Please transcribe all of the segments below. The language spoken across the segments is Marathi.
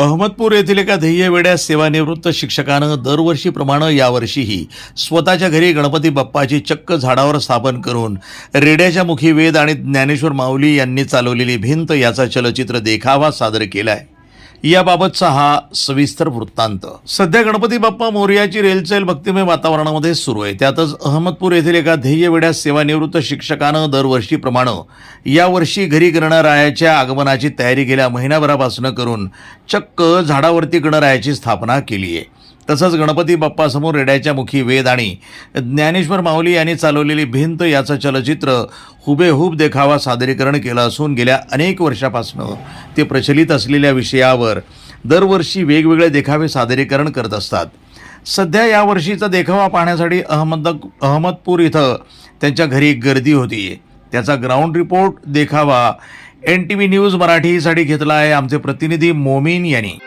अहमदपूर येथील एका ध्येयवेड्या सेवानिवृत्त शिक्षकानं दरवर्षीप्रमाणे यावर्षीही स्वतःच्या घरी गणपती बाप्पाची चक्क झाडावर स्थापन करून रेड्याच्या मुखी वेद आणि ज्ञानेश्वर माऊली यांनी चालवलेली भिंत याचा चलचित्र देखावा सादर केला आहे याबाबतचा हा सविस्तर वृत्तांत. सध्या गणपती बाप्पा मोर्याची रेलचेल भक्तिमय वातावरणामध्ये सुरू आहे. त्यातच अहमदपूर येथील एका ध्येयवेड्या सेवानिवृत्त शिक्षकानं दरवर्षीप्रमाणे यावर्षी घरी गणरायाच्या आगमनाची तयारी गेल्या महिनाभरापासून करून चक्क झाडावरती गणरायाची स्थापना केली आहे. तसंच गणपती बाप्पासमोर रेड्याच्या मुखी वेद आणि ज्ञानेश्वर माऊली यांनी चालवलेली भिंत याचं चलचित्र हुबेहूब देखावा सादरीकरण केलं असून गेल्या अनेक वर्षापासून ते प्रचलित असलेल्या विषयावर दरवर्षी वेगवेगळे देखावे सादरीकरण करत असतात. सध्या यावर्षीचा देखावा पाहण्यासाठी अहमद अहमदपूर इथं त्यांच्या घरी गर्दी होती. त्याचा ग्राउंड रिपोर्ट देखावा एन टी व्ही न्यूज मराठीसाठी घेतला आहे आमचे प्रतिनिधी मोमीन यांनी.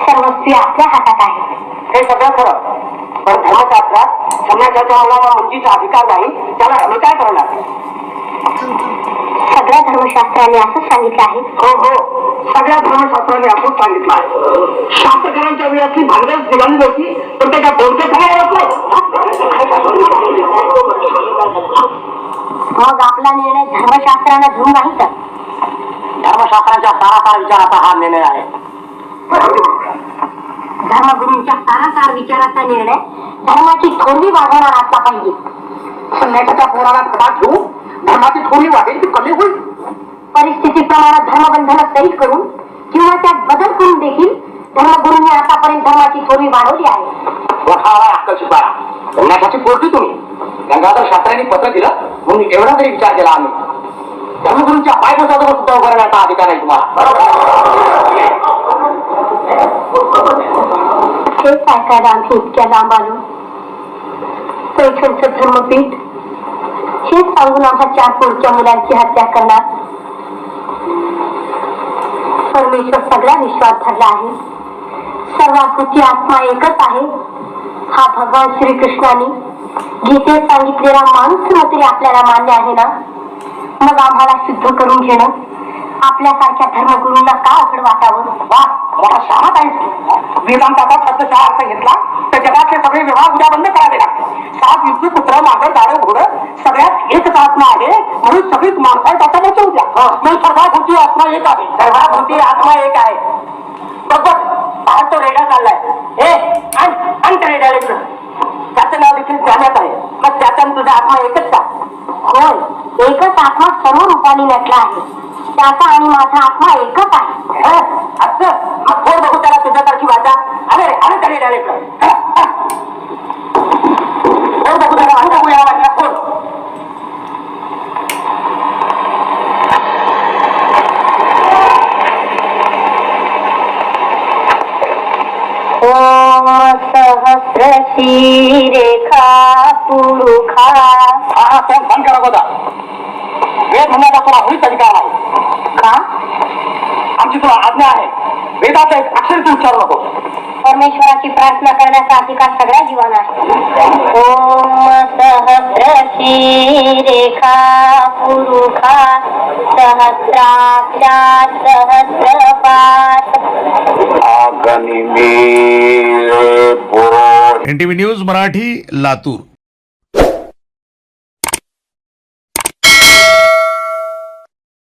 सर्वस्वी आपल्या हातात आहे. हे सगळं खरं. पण धर्मशास्त्रात संन्यासाच्या मुलाला मुंजीचा अधिकार नाही त्याला आम्ही काय करणार? सगळ्या धर्मशास्त्राने असं सांगितलं आहे. हो हो. सगळ्या धर्मशास्त्राने आपण सांगितलं आहे. शास्त्रकारांच्या वेळातली भांडण निघाली नव्हती पण त्याच्या कोणते खरं मग आपला निर्णय धर्मशास्त्राला धरून नाही तर धर्मशास्त्राच्या सारासार विचाराचा हा निर्णय आहे. धर्मगुरूंच्या सारासार विचाराचा निर्णय धर्माची थोरवी वाढवणार असला पाहिजे. संन्यासाच्या पोराला घरात घेऊन धर्माची थोडी वाढेल ती कमी होईल. परिस्थितीप्रमाणे धर्मबंधन तरी करून किंवा त्यात बदल करून देखील धर्मगुरूंनी आतापर्यंत धर्माची थोरवी वाढवली आहे. संन्यासाची पोरती तुम्ही. गंगाधर शास्त्र्यांनी पत्र दिलं म्हणून एवढा तरी विचार केला आम्ही. धर्मगुरूंच्या राहण्याचा अधिकार आहे तुम्हाला. हेच ऐकायला आम्ही इतक्या लांब आलो पैठणचं धर्मपीठ हे सांगून आम्हा चार पोरच्या मुलांची हत्या करणार. परमेश्वर सगळ्या विश्वास धरला आहे. सर्वाकृती आत्मा एकच आहे. हा भगवान श्रीकृष्णाने गीतेत सांगितलेला माणूस मात्र आपल्याला मान्य आहे ना? मग आम्हाला शुद्ध करून घेणं. आपल्यासारख्या धर्मगुरूंना का अवघड वाटावं वा मोठा शहात आहे वेदांताचा शब्दशः अर्थ घेतला तर जगातले सगळे व्यवहार उद्या बंद करावे लागते सात युद्ध पुत्र मागं गाडं घोडं सगळ्यात एकच आत्मा आहे म्हणून सगळीच माणसं आहे त्याचा बचव द्या. म्हणून सर्वाभूती आत्मा एक आहे. सर्वाभूती आत्मा एक आहे. बघ तो रेडा चाललाय. त्या रेड्याला इकडं. त्याचं नाव देखील ध्यानात आहे. मग त्याचा तुझा आत्मा एकच का? होय. एकच आत्मा सर्व रूपाने नटला आहे. पित्याचा आणि माझा आत्मा एकच आहे थोड बघू त्याला तुझ्यासारखी वाचा अरे अरे त्याला अरे रेखा पुरुखा हा फोन फोन करा गोदा। म्हणण्यापासून आपलीच अधिकार आहे का? आमची तुला आज्ञा आहे. वेदाचा एक अक्षर तू उच्चारू नको. परमेश्वराची प्रार्थना करण्याचा अधिकार सगळ्या जीवांना आहे? ओम सहस्र रेखा पुरुखा सहस्राक्षा सहस्रपाठ N T V news Marathi Latur.